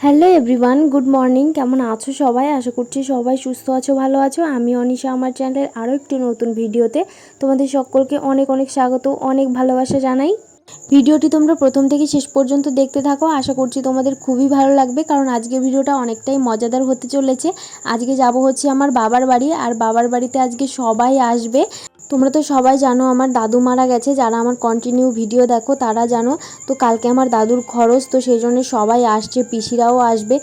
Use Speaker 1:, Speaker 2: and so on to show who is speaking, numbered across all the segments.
Speaker 1: Hello everyone good morning কেমন আছো সবাই? আশা করছি সবাই সুস্থ আছো, ভালো আছো। আমি অনিশা, আমার চ্যানেলের আরও একটি নতুন ভিডিওতে তোমাদের সকলকে অনেক অনেক স্বাগত, অনেক ভালোবাসা জানাই। ভিডিওটি তোমরা প্রথম থেকে শেষ পর্যন্ত দেখতে থাকো। আশা করছি তোমাদের খুবই ভালো লাগবে, কারণ আজকের ভিডিওটা অনেকটাই মজাদার হতে চলেছে। আজকে যাব হচ্ছে আমার বাবার বাড়ি, আর বাবার বাড়িতে আজকে সবাই আসবে। তোমরা তো সবাই জানো আমার দাদু মারা গেছে, যারা আমার কন্টিনিউ ভিডিও দেখো তারা জানো। তো কালকে আমার দাদুর খরচ, তো সেই জন্য সবাই আসছে, পিসিরাও আসবে।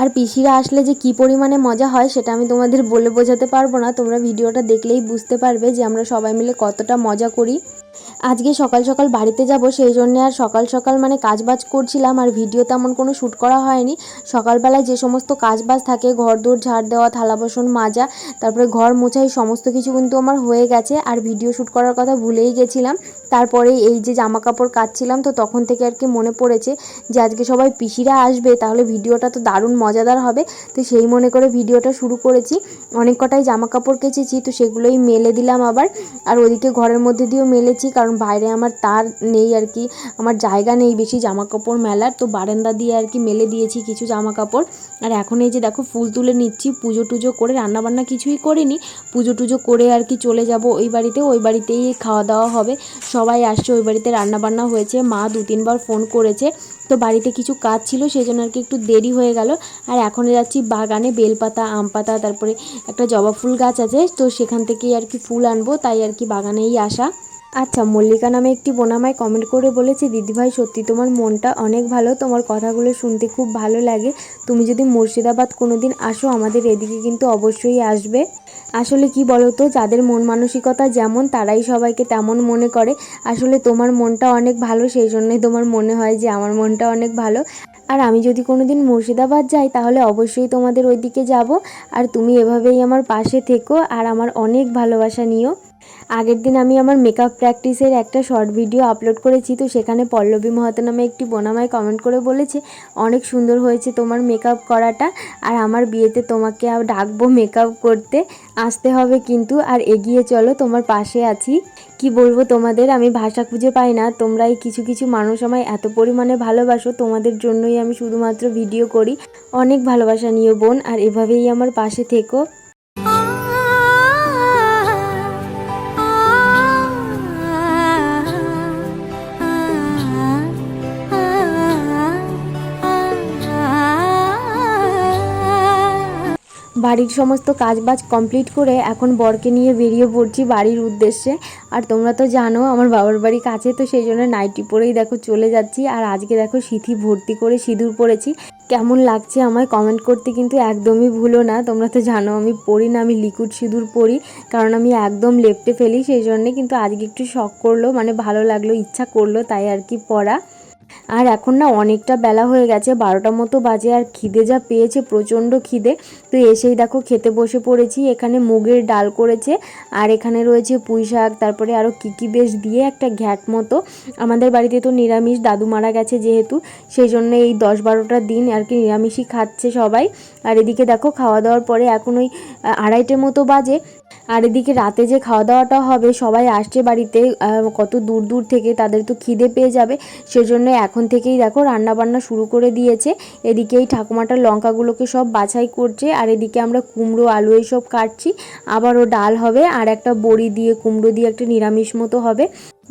Speaker 1: আর পিসিরা আসলে যে কি পরিমাণে মজা হয়, সেটা আমি তোমাদের বলে বোঝাতে পারব না। তোমরা ভিডিওটা দেখলেই বুঝতে পারবে যে আমরা সবাই মিলে কতটা মজা করি। আজকে সকাল সকাল বাড়িতে যাব, সেই জন্য আর সকাল সকাল মানে কাজবাজ করছিলাম, আর ভিডিও তেমন কোনো শ্যুট করা হয়নি। সকালবেলায় যে সমস্ত কাজবাজ থাকে ঘর দৌড় ঝাড় দেওয়া, থালা বাসন মাজা, তারপরে ঘর মোছাই সমস্ত কিছু কিন্তু আমার হয়ে গেছে, আর ভিডিও শ্যুট করার কথা ভুলেই গেছিলাম। তারপরে এই যে জামা কাপড় কাচ্ছিলাম, তো তখন থেকে আর কি মনে পড়েছে যে আজকে সবাই পিসিরা আসবে, তাহলে ভিডিওটা তো দারুণ মজাদার হবে। তো সেই মনে করে ভিডিওটা শুরু করেছি। অনেক কটাই জামা কাপড় কেচেছি, তো সেগুলোই মেলে দিলাম আবার। আর ওদিকে ঘরের মধ্যে দিয়েও মেলেছি, কারণ বাইরে আমার তার নেই আর কি, আমার জায়গা নেই বেশি জামা কাপড় মেলার, তো বারান্দা দিয়ে আর কি মেলে দিয়েছি কিছু জামা কাপড় আর এখন এই যে দেখো ফুল তুলে নিচ্ছি, পুজো টুজো করে রান্নাবান্না কিছুই করিনি, পুজো টুজো করে আর কি চলে যাব ওই বাড়িতে, ওই বাড়িতেই খাওয়া দাওয়া হবে। সবাই আসছে, ওই বাড়িতে রান্নাবান্না হয়েছে, মা দু তিনবার ফোন করেছে, তো বাড়িতে কিছু কাজ ছিল সেই জন্য আর কি একটু দেরি হয়ে গেল। আর এখন যাচ্ছি বাগানে বেলপাতা, আম পাতা, তারপরে একটা জবা ফুল গাছ আছে, তো সেখান থেকেই আর কি ফুল আনব, তাই আর কি বাগানেই আসা। আচ্ছা মল্লিকা নামে একটি বোনামায় কমেন্ট করে বলেছে, দিদিভাই, সত্যি তোমার মনটা অনেক ভালো, তোমার কথাগুলো শুনতে খুব ভালো লাগে। তুমি যদি মুর্শিদাবাদ কোনো দিন আসো, আমাদের এদিকে কিন্তু অবশ্যই আসবে। আসলে কি বলো তো যাদের মন মানসিকতা যেমন, তারাই সবাইকে তেমন মনে করে। আসলে তোমার মনটা অনেক ভালো, সেই জন্যই তোমার মনে হয় যে আমার মনটা অনেক ভালো। আর আমি যদি কোনো দিন মুর্শিদাবাদ যাই, তাহলে অবশ্যই তোমাদের ওইদিকে যাব। আর তুমি এভাবেই আমার পাশে থেকো, আর আমার অনেক ভালোবাসা নিও। আগের দিন আমি আমার মেকআপ প্র্যাকটিসের একটা শর্ট ভিডিও আপলোড করেছি, তো সেখানে পল্লবী মাহাতো নামে একটি বোনামায় কমেন্ট করে বলেছে, অনেক সুন্দর হয়েছে তোমার মেকআপ করাটা, আর আমার বিয়েতে তোমাকে ডাকবো মেকআপ করতে, আসতে হবে কিন্তু, আর এগিয়ে চলো, তোমার পাশে আছি। কি বলব তোমাদের, আমি ভাষা খুঁজে পাই না, তোমরাই কিছু কিছু মানুষ আমায় এত পরিমাণে ভালোবাসো, তোমাদের জন্যই আমি শুধুমাত্র ভিডিও করি। অনেক ভালোবাসা নিও বোন, আর এভাবেই আমার পাশে থেকো। বাড়ির সমস্ত কাজবাজ কমপ্লিট করে এখন বরকে নিয়ে বেরিয়ে পড়ছি বাড়ির উদ্দেশ্যে। আর তোমরা তো জানো, আমার বাবার বাড়ি কাছে, তো সেই জন্য নাইটি পরেই দেখো চলে যাচ্ছি। আর আজকে দেখো সিথি ভর্তি করে সিঁদুর পরেছি কেমন লাগছে আমায় কমেন্ট করতে কিন্তু একদমই ভুলো না। তোমরা তো জানো আমি পড়ি না, আমি লিকুইড সিঁদুর পরি কারণ আমি একদম লেপটে ফেলি। সেই জন্যে কিন্তু আজকে একটু শখ করল মানে ভালো লাগল, ইচ্ছা করল তাই আর কি পড়া। আর এখন না অনেকটা বেলা হয়ে গেছে, বারোটা মতো বাজে আর খিদে যা পেয়েছে, প্রচণ্ড খিদে। তো এসেই দেখো খেতে বসে পড়েছি, এখানে মুগের ডাল করেছে, আর এখানে রয়েছে পুঁই শাক, তারপরে আরও কী কী বেশ দিয়ে একটা ঘ্যাট মতো। আমাদের বাড়িতে তো নিরামিষ, দাদু মারা গেছে যেহেতু সেই জন্য এই দশ বারোটা দিন আর কি নিরামিষই খাচ্ছে সবাই। আর এদিকে দেখো খাওয়া দাওয়ার পরে এখন ওই আড়াইটে মতো বাজে আর এদিকে রাতে যে খাওয়া দাওয়াটা হবে, সবাই আসছে বাড়িতে কত দূর দূর থেকে তাদের তো খিদে পেয়ে যাবে। সেজন্য এখন থেকেই দেখো রান্না বান্না শুরু করে দিয়েছে। এদিকে এই ঠাকুমাটা লঙ্কাগুলোকে সব বাছাই করছে, আর এদিকে আমরা কুমড়ো, আলু এইসব কাটছি। আবারও ডাল হবে, আর একটা বড়ি দিয়ে, কুমড়ো দিয়ে একটা নিরামিষ মতো হবে।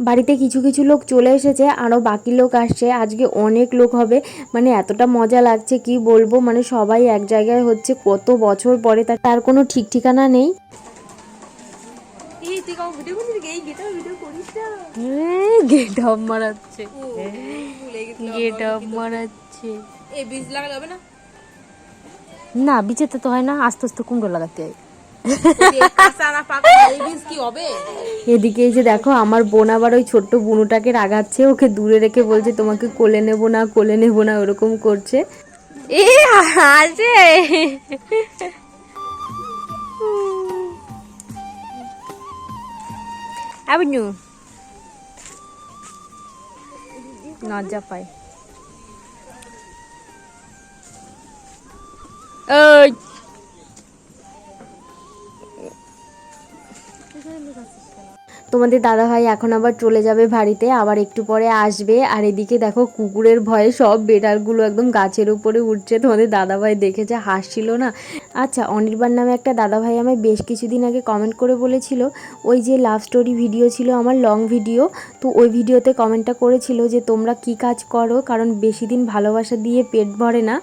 Speaker 1: বাড়িতে কিছু কিছু লোক চলে এসেছে, আরও বাকি লোক আসছে। আজকে অনেক লোক হবে মানে এতটা মজা লাগছে, কি বলব? মানে সবাই এক জায়গায় হচ্ছে, কত বছর পরে তার কোনো ঠিক ঠিকানা নেই।
Speaker 2: তুই কাউ ভিডিও করছিস এই গেটা ভিডিও করিস না।
Speaker 1: গেট আপ মারাচ্ছে। গেট আপ মারাচ্ছে।
Speaker 2: এই বীজ লাগালে হবে না?
Speaker 1: না বিচেতে তো হয় না আস্তে আস্তে কুমড়ো লাগাতে হয়। এদিকে এই যে দেখো আমার বোন আবার ওই ছোট্ট বুনুটাকে রাগাচ্ছে ওকে দূরে রেখে বলছে তোমাকে কোলে নেব না কোলে নেব না ওরকম করছে। এ হাসে। আবিনু নজ্জা পায় ওই তোমাদের দাদাভাই এখন আবার চলে যাবে বাড়িতে, আবার একটু পরে আসবে। আর এদিকে দেখো কুকুরের ভয়ে সব বেটারগুলো একদম গাছের উপরে উঠছে। তোমাদের দাদাভাই দেখেছে হাসছিল না। আচ্ছা অনির্বাণ নামে একটা দাদাভাই আমায় বেশ কিছুদিন আগে কমেন্ট করে বলেছিল, ওই যে লাভ স্টোরি ভিডিও ছিল আমার লং ভিডিও তো ওই ভিডিওতে কমেন্টটা করেছিল যে তোমরা কি কাজ করো? কারণ বেশি দিন ভালোবাসা দিয়ে পেট ভরে না।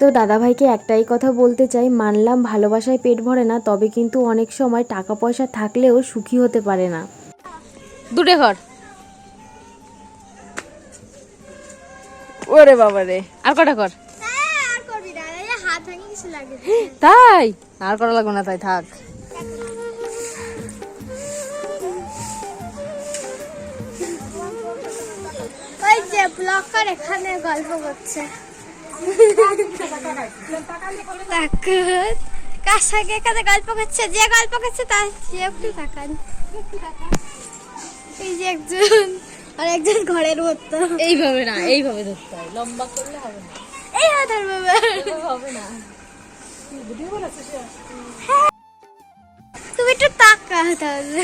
Speaker 1: তো দাদাভাইকে একটাই কথা বলতে চাই, মানলাম ভালোবাসায় পেট ভরে না, তবে কিন্তু অনেক সময় টাকা পয়সা থাকলেও সুখী হতে পারে না।
Speaker 2: দুটে ঘর। ওরে বাবা রে। আর কটা কর তাই? আর করা লাগবে না তাই থাক।
Speaker 3: ওই যে ব্লকার এখানে গল্প করছে। কার সঙ্গে এখানে গল্প করছে? যে গল্প করছে তার সে একটু তাকান। এই যে একজন আর একজন ঘরের মতো
Speaker 2: এইভাবে না এইভাবে ধরতে হয়। লম্বা করলে হবে না।
Speaker 3: এই হাত আর বাবা।
Speaker 2: হবে না।
Speaker 3: তুমি একটু তাকা তাহলে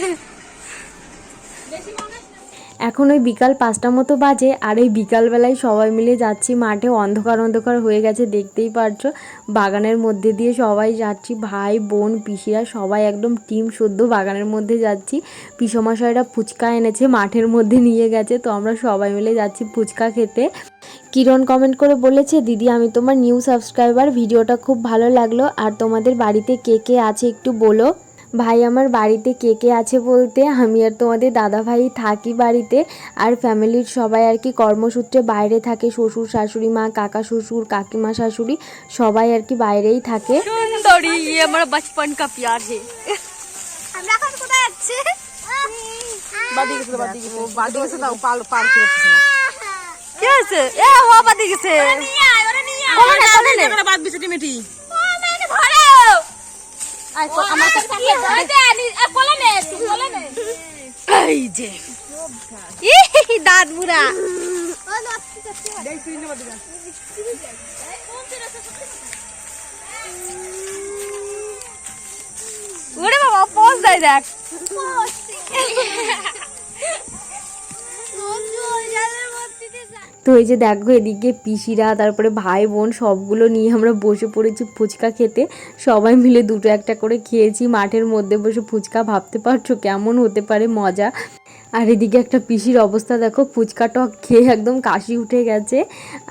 Speaker 1: এখন ওই বিকাল পাঁচটা মতো বাজে আর এই বিকালবেলায় সবাই মিলে যাচ্ছি মাঠে। অন্ধকার অন্ধকার হয়ে গেছে, দেখতেই পারছ। বাগানের মধ্যে দিয়ে সবাই যাচ্ছি। ভাই, বোন, পিসিরা সবাই একদম টিম শুদ্ধ বাগানের মধ্যে যাচ্ছি। পিসমশাইরা ফুচকা এনেছে, মাঠের মধ্যে নিয়ে গেছে। তো আমরা সবাই মিলে যাচ্ছি ফুচকা খেতে। কিরণ কমেন্ট করে বলেছে, দিদি, আমি তোমার নিউ সাবস্ক্রাইবার ভিডিওটা খুব ভালো লাগল। আর তোমাদের বাড়িতে কে কে আছে একটু বলো। ভাই আমার বাড়িতে কে কে আছে বলতে? আমি আর তোমাদের দাদা ভাই থাকি বাড়িতে। আর ফ্যামিলির সবাই আর কি কর্মসূত্রে বাইরে থাকে। শ্বশুর শাশুড়ি মা কাকা শ্বশুর কাকিমা শাশুড়ি সবাই আর কি বাইরেই থাকে।
Speaker 3: আমার
Speaker 2: কে আছে? এ বাদি গেছে বাদ
Speaker 3: মিটি
Speaker 2: এই যে।
Speaker 3: দাঁত বুড়া।
Speaker 2: ওরে বাবা পোজ দেয় দেখ
Speaker 1: তো এই যে দেখো এদিকে পিসিরা, তারপরে ভাই বোন সবগুলো নিয়ে আমরা বসে পড়েছি ফুচকা খেতে। সবাই মিলে দুটো একটা করে খেয়েছি, মাঠের মধ্যে বসে ফুচকা। ভাবতে পারছ কেমন হতে পারে মজা। আর এদিকে একটা পিসির অবস্থা, দেখো ফুচকা টক খেয়ে একদম কাশি উঠে গেছে।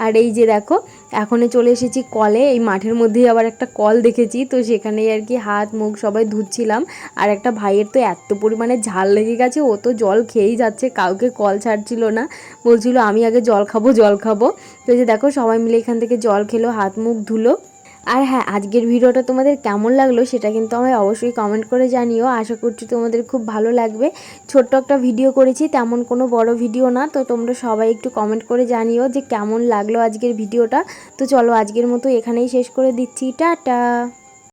Speaker 1: আর এই যে দেখো এখনে চলে এসেছি কলে। এই মাঠের মধ্যেই আবার একটা কল দেখেছি, তো সেখানেই আর কি হাত মুখ সবাই ধুচ্ছিলাম। আর একটা ভাইয়ের তো এত পরিমাণে ঝাল লেগে গেছে, ও তো জল খেয়েই যাচ্ছে, কাউকে কল ছাড়ছিল না। বলছিল, আমি আগে জল খাব জল খাব। তো যে দেখো সবাই মিলে এখান থেকে জল খেলো, হাত মুখ ধুলো। আর হ্যাঁ আজকের ভিডিওটা তোমাদের কেমন লাগল সেটা কিন্তু আমায় অবশ্যই কমেন্ট করে জানিও। আশা করছি তোমাদের খুব ভালো লাগবে। ছোট্ট একটা ভিডিও করেছি, তেমন কোনো বড় ভিডিও না। তো তোমরা সবাই একটু কমেন্ট করে জানিও যে কেমন লাগল আজকের ভিডিওটা। তো চলো আজকের মতো এখানেই শেষ করে দিচ্ছি। টাটা!